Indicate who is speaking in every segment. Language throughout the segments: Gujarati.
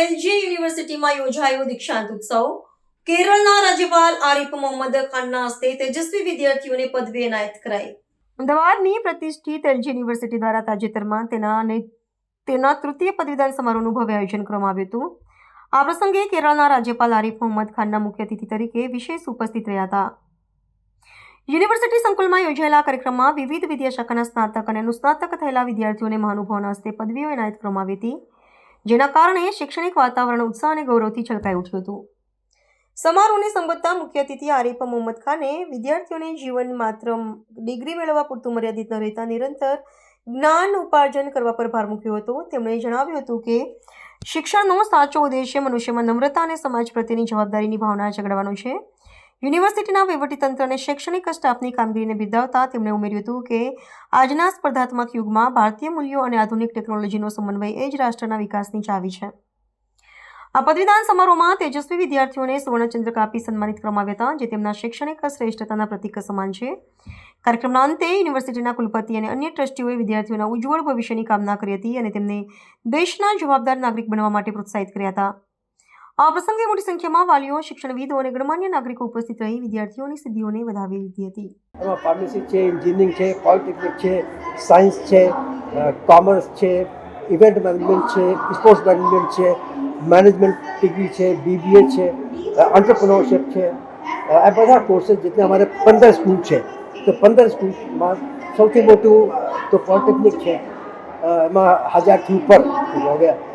Speaker 1: એલજી યુનિવર્સિટીમાં યોજાયો દીક્ષાંત ઉત્સવ. કેરળના રાજ્યપાલ આરિફ મોહમ્મદ ખાનના હસ્તે તેજસ્વી વિદ્યાર્થીઓને પદવી એનાયત કરાઈ. અમદાવાદની પ્રતિષ્ઠિત એલજી યુનિવર્સિટી દ્વારા તાજેતરમાં તેના અને તેના તૃતીય પદવીદાન સમારોહનું ભવ્ય આયોજન કરવામાં આવ્યું હતું. આ પ્રસંગે કેરળના રાજ્યપાલ આરિફ મોહમ્મદ ખાનના મુખ્ય અતિથિ તરીકે વિશેષ ઉપસ્થિત રહ્યા હતા. યુનિવર્સિટી સંકુલમાં યોજાયેલા કાર્યક્રમમાં વિવિધ વિદ્યાશાખાના સ્નાતક અને અનુસ્નાતક થયેલા વિદ્યાર્થીઓને મહાનુભાવના હસ્તે પદવીઓ એનાયત કરવામાં આવી હતી. જેના કારણે શૈક્ષણિક વાતાવરણ ઉત્સાહ અને ગૌરવથી છલકાઈ ઉઠ્યું હતું. સમારોહને સંબોધતા મુખ્ય અતિથિ આરિફ મોહમ્મદ ખાને વિદ્યાર્થીઓને જીવન માત્ર ડિગ્રી મેળવવા પૂરતું મર્યાદિત ન રહેતા નિરંતર જ્ઞાન ઉપાર્જન કરવા પર ભાર મૂક્યો હતો. તેમણે જણાવ્યું હતું કે, શિક્ષણનો સાચો ઉદ્દેશ્ય મનુષ્યમાં નમ્રતા અને સમાજ પ્રત્યેની જવાબદારીની ભાવના જગાડવાનો છે. યુનિવર્સિટીના વહીવટીતંત્રને શૈક્ષણિક સ્ટાફની કામગીરીને બિરદાવતા તેમણે ઉમેર્યું હતું કે આજના સ્પર્ધાત્મક યુગમાં ભારતીય મૂલ્યો અને આધુનિક ટેકનોલોજીનો સમન્વય એ જ રાષ્ટ્રના વિકાસની ચાવી છે. આ પદવીદાન સમારોહમાં તેજસ્વી વિદ્યાર્થીઓને સુવર્ણચંદ્રક આપી સન્માનિત કરવામાં આવ્યા હતા, જે તેમના શૈક્ષણિક શ્રેષ્ઠતાના પ્રતીક સમાન છે. કાર્યક્રમના અંતે યુનિવર્સિટીના કુલપતિ અને અન્ય ટ્રસ્ટીઓએ વિદ્યાર્થીઓના ઉજ્જવળ ભવિષ્યની કામના કરી હતી અને તેમને દેશના જવાબદાર નાગરિક બનવા માટે પ્રોત્સાહિત કર્યા હતા. આ પ્રસંગે મોટી સંખ્યામાં વાલીઓ, શિક્ષણવિદો અને ગણમાન્ય નાગરિકો ઉપસ્થિત રહી વિદ્યાર્થીઓની સિદ્ધિઓને વધાવી લીધી હતી.
Speaker 2: ફાર્મસી છે એન્જિનિયરિંગ છે પોલિટેકનિક છે સાયન્સ છે કોમર્સ છે ઇવેન્ટ મેનેજમેન્ટ છે સ્પોર્ટ્સ મેનેજમેન્ટ છે મેનેજમેન્ટ ડિગ્રી છે બીબીએ છે એન્ટરપ્રિનોરશિપ છે આ બધા કોર્सेस જેટલા અમારે પંદર સ્કૂલ છે. તો પંદર સ્કૂલમાં સૌથી મોટું તો પોલિટેકનિક છે. એમાં હજારથી ઉપર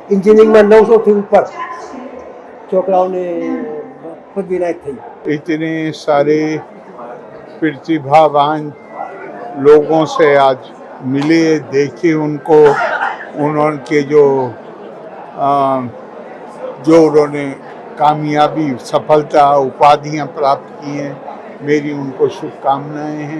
Speaker 2: એન્જિનિયરિંગમાં નવસોથી ઉપર. છોકરાઓને પદવી નાયક થઈ
Speaker 3: इतने सारे प्रतिभावान लोगों से आज मिले देखे उनको उन्होंने जो अ, जो उन्होंने कामयाबी सफलता उपाधियां प्राप्त की हैं मेरी उनको शुभकामनाएं हैं